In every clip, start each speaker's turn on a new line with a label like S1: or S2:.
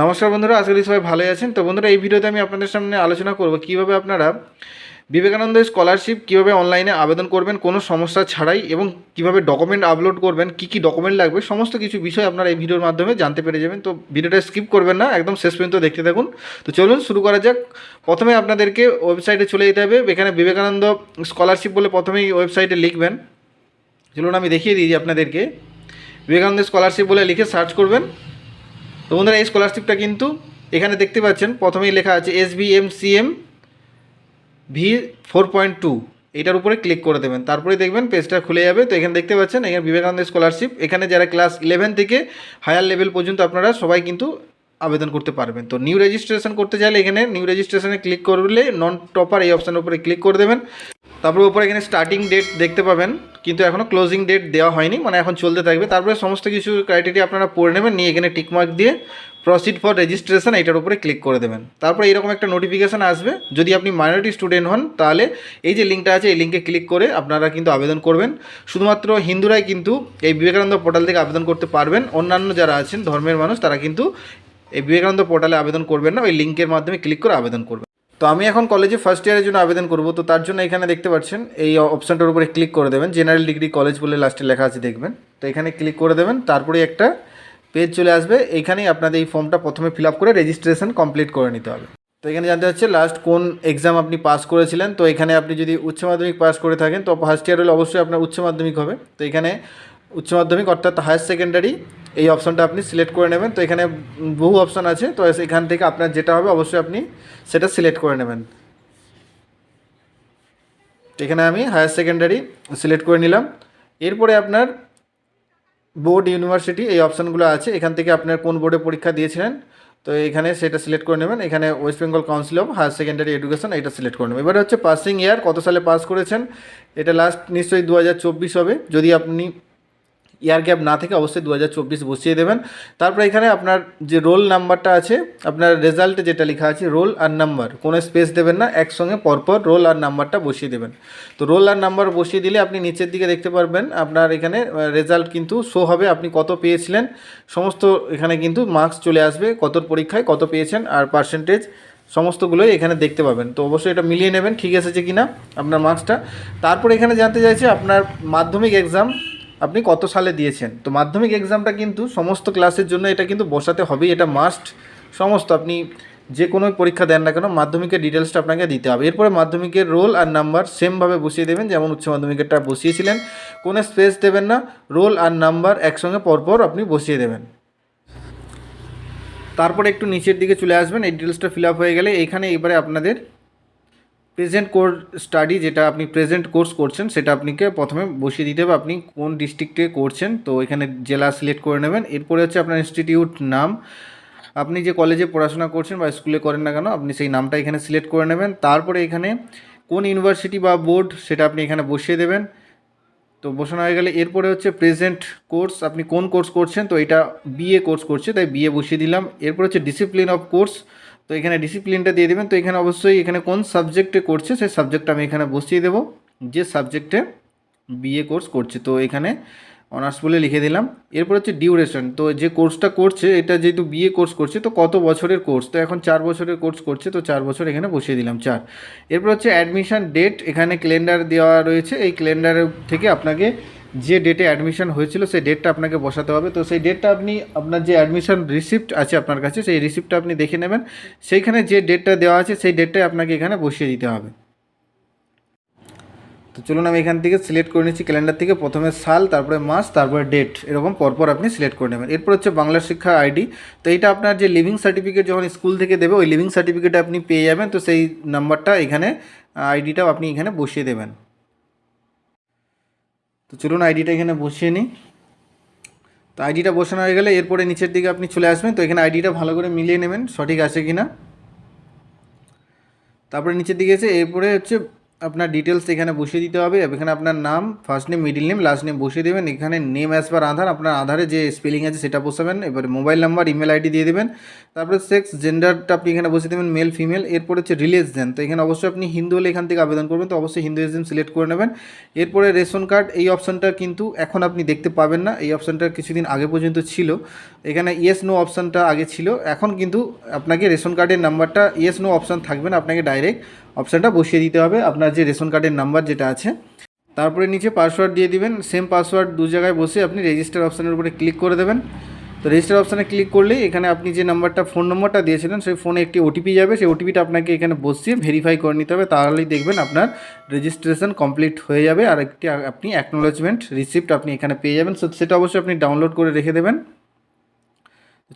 S1: নমস্কার বন্ধুরা, আশা করি সবাই ভালোই আছেন। তো বন্ধুরা, এই ভিডিওতে আমি আপনাদের সামনে আলোচনা করব কীভাবে আপনারা বিবেকানন্দ স্কলারশিপ কীভাবে অনলাইনে আবেদন করবেন, কোনো সমস্যা ছাড়াই এবং কীভাবে ডকুমেন্ট আপলোড করবেন, কি কি ডকুমেন্ট লাগবে, সমস্ত কিছু বিষয় আপনারা এই ভিডিওর মাধ্যমে জানতে পেরে যাবেন। তো ভিডিওটা স্কিপ করবেন না, একদম শেষ পর্যন্ত দেখতে থাকুন। তো চলুন শুরু করা যাক। প্রথমে আপনাদেরকে ওয়েবসাইটে চলে যেতে হবে। এখানে বিবেকানন্দ স্কলারশিপ বলে প্রথমেই ওয়েবসাইটে লিখবেন। চলুন আমি দেখিয়ে দিই আপনাদেরকে। বিবেকানন্দ স্কলারশিপ বলে লিখে সার্চ করবেন। তো বন্ধুরা, এই স্কলারশিপটা কিন্তু এখানে দেখতে পাচ্ছেন, প্রথমেই লেখা আছে S B M C M V four point two এটার উপরে ক্লিক করে দেবেন তারপরে দেখবেন পেজটা খুলে যাবে। তো এখানে দেখতে পাচ্ছেন, এখানে বিবেকানন্দ স্কলারশিপ এখানে যারা ক্লাস ইলেভেন থেকে হায়ার লেভেল পর্যন্ত আপনারা সবাই কিন্তু আবেদন করতে পারবেন। তো নিউ রেজিস্ট্রেশন করতে চাইলে এখানে নিউ রেজিস্ট্রেশনে ক্লিক করলে নন টপার এই অপশানের উপরে ক্লিক করে দেবেন। তারপরে উপরে এখানে স্টার্টিং ডেট দেখতে পাবেন, কিন্তু এখনও ক্লোজিং ডেট দেওয়া হয়নি মানে এখন চলতে থাকবে। তারপরে সমস্ত কিছু ক্রাইটেরিয়া আপনারা পড়ে নেবেন, নিয়ে এখানে টিকমার্ক দিয়ে প্রসিড ফর রেজিস্ট্রেশন এটার উপরে ক্লিক করে দেবেন। তারপরে এরকম একটা নোটিফিকেশান আসবে, যদি আপনি মাইনরিটি স্টুডেন্ট হন, তাহলে এই যে লিঙ্কটা আছে, এই লিঙ্কে ক্লিক করে আপনারা কিন্তু আবেদন করবেন। শুধুমাত্র হিন্দুরাই কিন্তু এই বিবেকানন্দ পোর্টাল থেকে আবেদন করতে পারবেন। অন্যান্য যারা আছেন, ধর্মের মানুষ, তারা কিন্তু এই বিবেকানন্দ পোর্টালে আবেদন করবেন না, ওই লিঙ্কের মাধ্যমে ক্লিক করে আবেদন করবেন। তো আমি এখন কলেজে ফার্স্ট ইয়ারের জন্য আবেদন করব। তো তার জন্য এখানে দেখতে পাচ্ছেন, এই অপশানটার উপরে ক্লিক করে দেবেন। জেনারেল ডিগ্রি কলেজ বলে লাস্টে লেখা আছে, দেখবেন। তো এখানে ক্লিক করে দেবেন, তারপরে একটা পেজ চলে আসবে। এইখানেই আপনাদের এই ফর্মটা প্রথমে ফিল আপ করে রেজিস্ট্রেশন কমপ্লিট করে নিতে হবে। তো এখানে জানতে হচ্ছে লাস্ট কোন এক্সাম আপনি পাস করেছিলেন? তো এখানে আপনি যদি উচ্চ মাধ্যমিক পাস করে থাকেন, তো ফার্স্ট ইয়ার হলে অবশ্যই আপনার উচ্চ মাধ্যমিক হবে। তো এখানে উচ্চ মাধ্যমিক অর্থাৎ হায়ার সেকেন্ডারি এই অপশনটা আপনি সিলেক্ট করে নেবেন। তো এখানে বহু অপশন আছে। তো এখান থেকে আপনার যেটা হবে, অবশ্যই আপনি সেটা সিলেক্ট করে নেবেন। এখানে আমি হায়ার সেকেন্ডারি সিলেক্ট করে নিলাম। এরপরে আপনার বোর্ড ইউনিভার্সিটি এই অপশানগুলো আছে। এখান থেকে আপনার কোন বোর্ডে পরীক্ষা দিয়েছিলেন, তো এখানে সেটা সিলেক্ট করে নেবেন। এখানে West Bengal council of higher secondary education এটা সিলেক্ট করে নেবেন। এবারে হচ্ছে পাসিং ইয়ার কত সালে পাস করেছেন? এটা লাস্ট নিশ্চয়ই দু হাজার চব্বিশ হবে। যদি আপনি ইয়ার গ্যাপ না থেকে অবশ্যই দু হাজার চব্বিশ বসিয়ে দেবেন। তারপরে এখানে আপনার যে রোল নাম্বারটা আছে, আপনার রেজাল্টে যেটা লেখা আছে, রোল আর নাম্বার, কোনো স্পেস দেবেন না, একসঙ্গে পরপর রোল আর নাম্বারটা বসিয়ে দেবেন। তো রোল আর নাম্বার বসিয়ে দিলে আপনি নিচের দিকে দেখতে পারবেন, আপনার এখানে রেজাল্ট কিন্তু শো হবে, আপনি কত পেয়েছিলেন, সমস্ত এখানে কিন্তু মার্কস চলে আসবে, কত পরীক্ষায় কত পেয়েছেন আর পার্সেন্টেজ, সমস্তগুলোই এখানে দেখতে পাবেন। তো অবশ্যই এটা মিলিয়ে নেবেন, ঠিক এসেছে কি না আপনার মার্কসটা। তারপর এখানে জানতে চাইছে আপনার মাধ্যমিক এক্সাম আপনি কত সালে দিয়েছেন? তো মাধ্যমিক এক্সামটা কিন্তু সমস্ত ক্লাসের জন্য এটা কিন্তু বসাতে হবেই, এটা মাস্ট সমস্ত আপনি যে কোনো পরীক্ষা দেন না কেন, মাধ্যমিকের ডিটেলসটা আপনাকে দিতে হবে। এরপরে মাধ্যমিকের রোল আর নাম্বার সেমভাবে বসিয়ে দেবেন, যেমন উচ্চ মাধ্যমিকেরটা বসিয়েছিলেন। কোনো স্পেস দেবেন না রোল আর নাম্বার একসঙ্গে পরপর আপনি বসিয়ে দেবেন। তারপরে একটু নিচের দিকে চলে আসবেন, এই ডিটেলসটা ফিল আপ হয়ে গেলে, এইখানে এবারে আপনাদের প্রেজেন্ট কোর্স স্টাডি যেটা আপনি প্রেজেন্ট কোর্স করছেন, সেটা আপনাকে প্রথমে বসিয়ে দিতে হবে আপনি কোন ডিস্ট্রিক্টে করছেন। তো এখানে জেলা সিলেক্ট করে নেবেন। এরপরে হচ্ছে আপনার ইনস্টিটিউট নাম। আপনি যে কলেজে পড়াশোনা করছেন বা স্কুলে করেন না কেন, আপনি সেই নামটা এখানে সিলেক্ট করে নেবেন। তারপরে এখানে কোন ইউনিভার্সিটি বা বোর্ড সেটা আপনি এখানে বসিয়ে দেবেন। তো বসানো হয়ে গেলে এরপরে হচ্ছে প্রেজেন্ট কোর্স আপনি কোন কোর্স করছেন? তো এটা বিএ কোর্স করছে, তাই বিএ বসিয়ে দিলাম। এরপর হচ্ছে ডিসিপ্লিন অফ কোর্স তো এখানে ডিসিপ্লিনটা দিয়ে দেবেন। তো এখানে অবশ্যই এখানে কোন সাবজেক্টে করছে, সেই সাবজেক্টটা আমি এখানে বসিয়ে দেবো। যে সাবজেক্টে বিএ কোর্স করছে। তো এখানে অনার্স বলে লিখে দিলাম। এরপর হচ্ছে ডিউরেশন তো যে কোর্সটা করছে, এটা যেহেতু বিএ কোর্স করছে, তো কত বছরের কোর্স তো এখন চার বছরের কোর্স করছে, তো চার বছর এখানে বসিয়ে দিলাম, চার। এরপর হচ্ছে অ্যাডমিশান ডেট এখানে ক্যালেন্ডার দেওয়া রয়েছে। এই ক্যালেন্ডার থেকে আপনাকে যে ডেটে অ্যাডমিশন হয়েছিল, সেই ডেটটা আপনাকে বসাতে হবে। তো সেই ডেটটা আপনি, আপনার যে অ্যাডমিশন রিসিপ্ট আছে আপনার কাছে, সেই রিসিপ্টটা আপনি দেখে নেবেন। সেইখানে যে ডেটটা দেওয়া আছে, সেই ডেটটাই আপনাকে এখানে বসিয়ে দিতে হবে। তো চলুন আমি এখান থেকে সিলেক্ট করে নিচ্ছি ক্যালেন্ডার থেকে। প্রথমে সাল, তারপরে মাস, তারপরে ডেট এরকম পরপর আপনি সিলেক্ট করে নেবেন। এরপর হচ্ছে বাংলা শিক্ষা আইডি তো এটা আপনার যে লিভিং সার্টিফিকেট যখন স্কুল থেকে দেবে, ওই লিভিং সার্টিফিকেট আপনি পেয়ে যাবেন। তো সেই নাম্বারটা এখানে আইডিটাও আপনি এখানে বসিয়ে দেবেন। তো চলুন আইডিটা এখানে বসিয়ে নিই। তো আইডিটা বসানো হয়ে গেলে এরপরে নিচের দিকে আপনি চলে আসবেন। তো এখানে আইডিটা ভালো করে মিলিয়ে নেবেন, সঠিক আছে কি না তারপরে নিচের দিকে এসে এরপরে হচ্ছে আপনার ডিটেলস এখানে বসিয়ে দিতে হবে। এখানে আপনার নাম first name middle name last name বসিয়ে দেবেন। এখানে নেম অ্যাজ পার আধার আপনার আধারে যে স্পেলিং আছে সেটা বসাবেন। এবারে মোবাইল নাম্বার ইমেল আইডি দিয়ে দেবেন। তারপরে সেক্স জেন্ডারটা আপনি এখানে বসে দেবেন মেল ফিমেল এরপরে হচ্ছে রিলিজিয়ান তো এখানে অবশ্যই আপনি হিন্দু হলে এখান থেকে আবেদন করবেন, তো অবশ্যই হিন্দুইজম সিলেক্ট করে নেবেন। এরপরে রেশন কার্ড এই অপশানটা কিন্তু এখন আপনি দেখতে পাবেন না। এই অপশানটা কিছুদিন আগে পর্যন্ত ছিল। এখানে ইয়েস নো অপশানটা আগে ছিল। এখন কিন্তু আপনাকে রেশন কার্ডের নাম্বারটা ইয়েস নো অপশান থাকবে না। আপনাকে ডাইরেক্ট অপশানটা বসিয়ে দিতে হবে। আপনার যে রেশন কার্ডের নাম্বার যেটা আছে, তারপরে নিচে পাসওয়ার্ড দিয়ে দিবেন। সেম পাসওয়ার্ড দু জায়গায় বসে আপনি রেজিস্টার অপশানের উপরে ক্লিক করে দেবেন। তো রেজিস্টার অপশানে ক্লিক করলেই এখানে আপনি যে নাম্বারটা ফোন নম্বরটা দিয়েছিলেন, সেই ফোনে একটি ওটিপি যাবে। সেই ওটিপিটা আপনাকে এখানে বসিয়ে ভেরিফাই করে নিতে হবে। তাহলেই দেখবেন আপনার রেজিস্ট্রেশন কমপ্লিট হয়ে যাবে আর একটি আপনি অ্যাকনোলজমেন্ট রিসিপ্ট আপনি এখানে পেয়ে যাবেন। সেটা অবশ্যই আপনি ডাউনলোড করে রেখে দেবেন।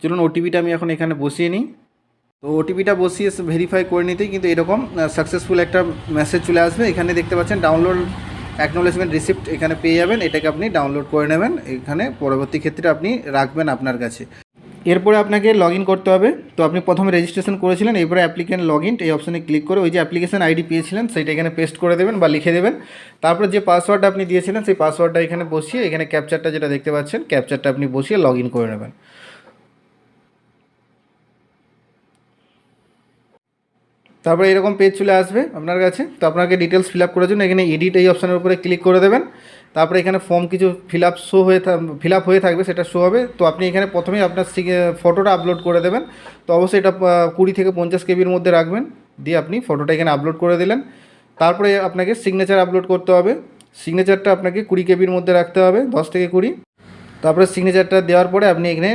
S1: চলুন ওটিপিটা আমি এখন এখানে বসিয়ে নিই। তো ওটিপিটা বসিয়ে ভেরিফাই করে নিতেই কিন্তু এরকম সাকসেসফুল একটা মেসেজ চলে আসবে। এখানে দেখতে পাচ্ছেন ডাউনলোড অ্যাকনোলেজমেন্ট রিসিপ্ট এখানে পেয়ে যাবেন, এটাকে আপনি ডাউনলোড করে নেবেন। এখানে পরবর্তী ক্ষেত্রে আপনি রাখবেন আপনার কাছে। এরপরে আপনাকে লগ করতে হবে। তো আপনি প্রথমে রেজিস্ট্রেশন করেছিলেন, এরপরে অ্যাপ্লিকেন্ট লগ এই অপশানে ক্লিক করে ওই যে অ্যাপ্লিকেশন আইডি পেয়েছিলেন সেটা এখানে পেস্ট করে দেবেন বা লিখে দেবেন। তারপরে যে পাসওয়ার্ডটা আপনি দিয়েছিলেন, সেই পাসওয়ার্ডটা এখানে বসিয়ে এখানে ক্যাপচারটা যেটা দেখতে পাচ্ছেন ক্যাপচারটা আপনি বসিয়ে লগ করে নেবেন। তারপরে এরকম পেজ চলে আসবে আপনার কাছে। তো আপনাকে ডিটেলস ফিল আপ করার জন্য এখানে এডিট এই অপশানের উপরে ক্লিক করে দেবেন। তারপরে এখানে ফর্ম কিছু ফিল আপ শো হয়ে ফিল আপ হয়ে থাকবে, সেটা শো হবে। তো আপনি এখানে প্রথমেই আপনার ফটোটা আপলোড করে দেবেন। তো অবশ্যই এটা কুড়ি থেকে পঞ্চাশ কেবির মধ্যে রাখবেন। দিয়ে আপনি ফটোটা এখানে আপলোড করে দিলেন। তারপরে আপনাকে সিগনেচার আপলোড করতে হবে। সিগনেচারটা আপনাকে কুড়ি কেবির মধ্যে রাখতে হবে, দশ থেকে কুড়ি। তারপরে সিগনেচারটা দেওয়ার পরে আপনি এখানে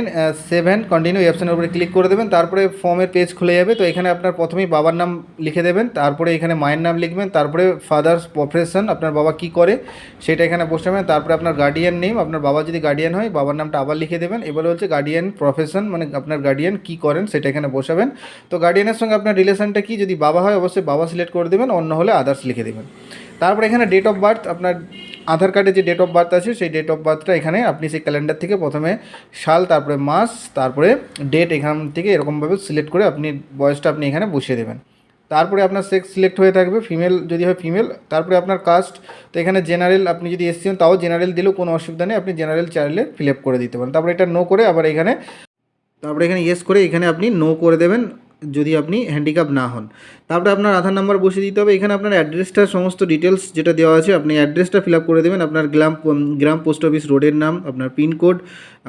S1: সেভেন কন্টিনিউ অপশানের উপরে ক্লিক করে দেবেন। তারপরে ফর্মের পেজ খুলে যাবে। তো এখানে আপনার প্রথমেই বাবার নাম লিখে দেবেন। তারপরে এখানে মায়ের নাম লিখবেন। তারপরে ফাদার্স প্রফেশন আপনার বাবা কি করে, সেটা এখানে বসাবেন তারপরে আপনার গার্ডিয়ান নেম আপনার বাবা যদি গার্ডিয়ান হয়, বাবার নামটা আবার লিখে দেবেন। এবারে হচ্ছে গার্ডিয়ান প্রফেশন মানে আপনার গার্ডিয়ান কি করেন, সেটা এখানে বসাবেন। তো গার্ডিয়ানের সঙ্গে আপনার রিলেশনটা কি, যদি বাবা হয়, অবশ্যই বাবা সিলেক্ট করে দেবেন। অন্য হলে আদার্স লিখে দেবেন। তারপরে এখানে ডেট অফ বার্থ আপনার আধার কার্ডে যে ডেট অফ বার্থ আছে, সেই ডেট অফ বার্থটা এখানে আপনি সেই ক্যালেন্ডার থেকে প্রথমে সাল, তারপরে মাস, তারপরে ডেট এখান থেকে এরকমভাবে সিলেক্ট করে আপনি বয়সটা আপনি এখানে বসিয়ে দেবেন। তারপরে আপনার সেক্স সিলেক্ট হয়ে থাকবে ফিমেল যদি হয় ফিমেল তারপরে আপনার কাস্ট তো এখানে জেনারেল আপনি যদি এসছেন, তাও জেনারেল দিলেও কোনো অসুবিধা নেই, আপনি জেনারেল চাইলে ফিল আপ করে দিতে পারেন। তারপরে এটা নো করে আবার এখানে, তারপরে এখানে ইয়েস করে এখানে আপনি নো করে দেবেন। যদি আপনি হ্যান্ডিক্যাপ না হন। তারপরে আপনার আধার নাম্বার বসিয়ে দিতে হবে। এখানে আপনার অ্যাড্রেসটা সমস্ত ডিটেলস যেটা দেওয়া আছে, আপনি অ্যাড্রেসটা ফিল আপ করে দেবেন। আপনার গ্রাম গ্রাম পোস্ট অফিস রোডের নাম, আপনার পিনকোড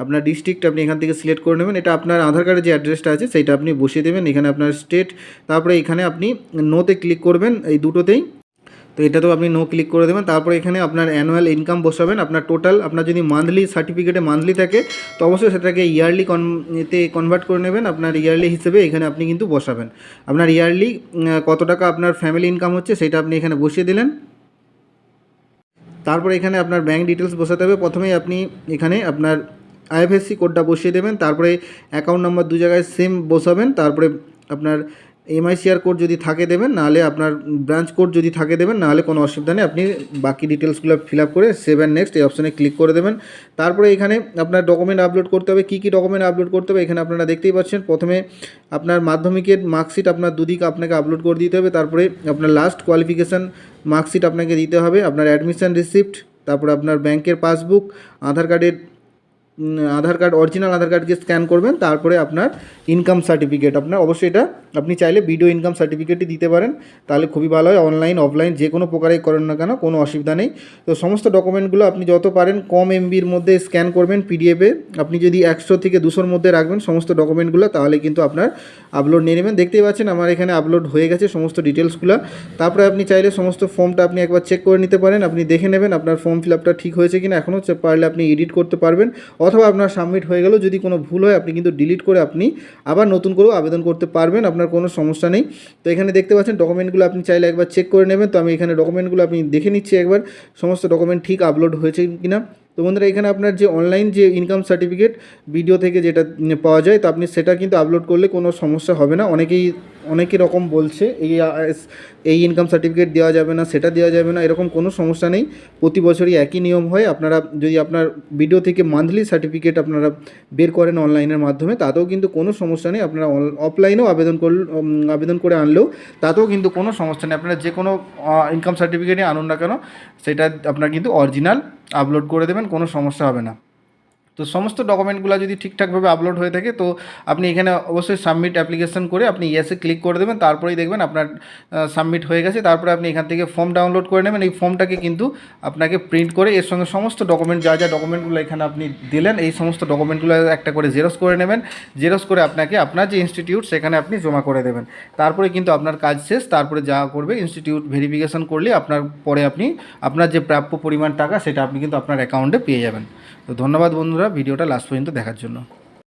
S1: আপনার ডিস্ট্রিক্ট আপনি এখান থেকে সিলেক্ট করে নেবেন। এটা আপনার আধার কার্ডের যে অ্যাড্রেসটা আছে সেটা আপনি বসিয়ে দেবেন। এখানে আপনার স্টেট তারপরে এখানে আপনি নোতে ক্লিক করবেন। এই দুটোতেই তো এটাতেও আপনি নো ক্লিক করে দেবেন। তারপরে এখানে আপনার অ্যানুয়াল ইনকাম বসাবেন। আপনার টোটাল আপনার যদি মান্থলি সার্টিফিকেটে মান্থলি থাকে, তো অবশ্যই সেটাকে ইয়ারলি কন এতে কনভার্ট করে নেবেন। আপনার ইয়ারলি হিসেবে এখানে আপনি কিন্তু বসাবেন। আপনার ইয়ারলি কত টাকা আপনার ফ্যামিলি ইনকাম হচ্ছে সেটা আপনি এখানে বসিয়ে দিলেন। তারপরে এখানে আপনার ব্যাঙ্ক ডিটেলস বসাতে হবে। প্রথমেই আপনি এখানে আপনার আইএফএসসি কোডটা বসিয়ে দেবেন। তারপরে অ্যাকাউন্ট নাম্বার দু জায়গায় সেম বসাবেন। তারপরে আপনার এমআইসিআর কোড যদি থাকে দেবেন, নাহলে আপনার ব্রাঞ্চ কোড যদি থাকে দেবেন, নাহলে কোনো অসুবিধা নেই। আপনি বাকি ডিটেলসগুলো ফিল আপ করে সেভেন নেক্সট এই অপশানে ক্লিক করে দেবেন। তারপরে এখানে আপনার ডকুমেন্ট আপলোড করতে হবে। কী কী ডকুমেন্ট আপলোড করতে হবে এখানে আপনারা দেখতেই পাচ্ছেন। প্রথমে আপনার মাধ্যমিকের মার্কশিট আপনার দুদিক আপনাকে আপলোড করে দিতে হবে। তারপরে আপনার লাস্ট কোয়ালিফিকেশান মার্কশিট আপনাকে দিতে হবে। আপনার অ্যাডমিশান রিসিপ্ট তারপরে আপনার ব্যাংকের পাসবুক আধার কার্ডের আধার কার্ড অরিজিনাল আধার কার্ডকে স্ক্যান করবেন, তারপরে আপনার ইনকাম সার্টিফিকেট আপনার অবশ্যই এটা আপনি চাইলে ভিডিও ইনকাম সার্টিফিকেটই দিতে পারেন, তাহলে খুবই ভালো হয়। অনলাইন অফলাইন যে কোনো প্রকারেই করেন না কেন, কোনো অসুবিধা নেই। তো সমস্ত ডকুমেন্টগুলো আপনি যত পারেন, কম এমবির মধ্যে স্ক্যান করবেন পিডিএফে আপনি যদি একশো থেকে দুশোর মধ্যে রাখবেন সমস্ত ডকুমেন্টগুলো তাহলে কিন্তু আপনার আপলোড নিয়ে নেবেন। দেখতেই পাচ্ছেন আমার এখানে আপলোড হয়ে গেছে সমস্ত ডিটেলসগুলো তারপরে আপনি চাইলে সমস্ত ফর্মটা আপনি একবার চেক করে নিতে পারেন। আপনি দেখে নেবেন আপনার ফর্ম ফিল আপটা ঠিক হয়েছে কিনা। এখনও পারলে আপনি এডিট করতে পারবেন। অথবা আপনার সাবমিট হয়ে গেলেও যদি কোনো ভুল হয়, আপনি কিন্তু ডিলিট করে আপনি আবার নতুন করেও আবেদন করতে পারবেন, আপনার কোনো সমস্যা নেই। তো এখানে দেখতে পাচ্ছেন ডকুমেন্টগুলো আপনি চাইলে একবার চেক করে নেবেন। তো আমি এখানে ডকুমেন্টগুলো আপনি দেখে নিচ্ছি একবার, সমস্ত ডকুমেন্ট ঠিক আপলোড হয়েছে কিনা। তো বন্ধুরা, এখানে আপনার যে অনলাইন যে ইনকাম সার্টিফিকেট ভিডিও থেকে যেটা পাওয়া যায়, তো আপনি সেটা কিন্তু আপলোড করলে কোনো সমস্যা হবে না। অনেকেই, অনেকই রকম বলছে, এই এই ইনকাম সার্টিফিকেট দেওয়া যাবে না, সেটা দেওয়া যাবে না, এরকম কোনো সমস্যা নেই। প্রতি বছরই একই নিয়ম হয়। আপনারা যদি আপনার ভিডিও থেকে মান্থলি সার্টিফিকেট আপনারা বের করেন অনলাইনের মাধ্যমে, তাতেও কিন্তু কোনো সমস্যা নেই। আপনারা অফলাইনেও আবেদন করল আবেদন করে আনলেও তাতেও কিন্তু কোনো সমস্যা নেই। আপনারা যে কোনো ইনকাম সার্টিফিকেটই আনুন না কেন, সেটা আপনার কিন্তু অরিজিনাল আপলোড করে দেবেন কোনো সমস্যা হবে না। তো সমস্ত ডকুমেন্টগুলো যদি ঠিকঠাকভাবে আপলোড হয়ে থাকে, তো আপনি এখানে অবশ্যই সাবমিট অ্যাপ্লিকেশন করে আপনি ইয়েসে ক্লিক করে দেবেন, তারপরেই দেখবেন আপনার সাবমিট হয়ে গেছে, তারপরে আপনি এখান থেকে ফর্ম ডাউনলোড করে নেবেন, এই ফর্মটাকে কিন্তু আপনাকে প্রিন্ট করে এর সঙ্গে সমস্ত ডকুমেন্ট যা যা ডকুমেন্টগুলো এখানে আপনি দিলেন, এই সমস্ত ডকুমেন্টগুলো একটা করে জেরক্স করে নেবেন জেরক্স করে আপনাকে আপনার যে ইনস্টিটিউট সেখানে আপনি জমা করে দেবেন। তারপরে কিন্তু আপনার কাজ শেষ, তারপরে যা করবে ইনস্টিটিউট ভেরিফিকেশন করলে আপনার পরে আপনি আপনার যে প্রাপ্য পরিমাণ টাকা, সেটা আপনি কিন্তু আপনার অ্যাকাউন্টে পেয়ে যাবেন। তো ধন্যবাদ বন্ধুরা ভিডিওটা লাস্ট পর্যন্ত দেখার জন্য।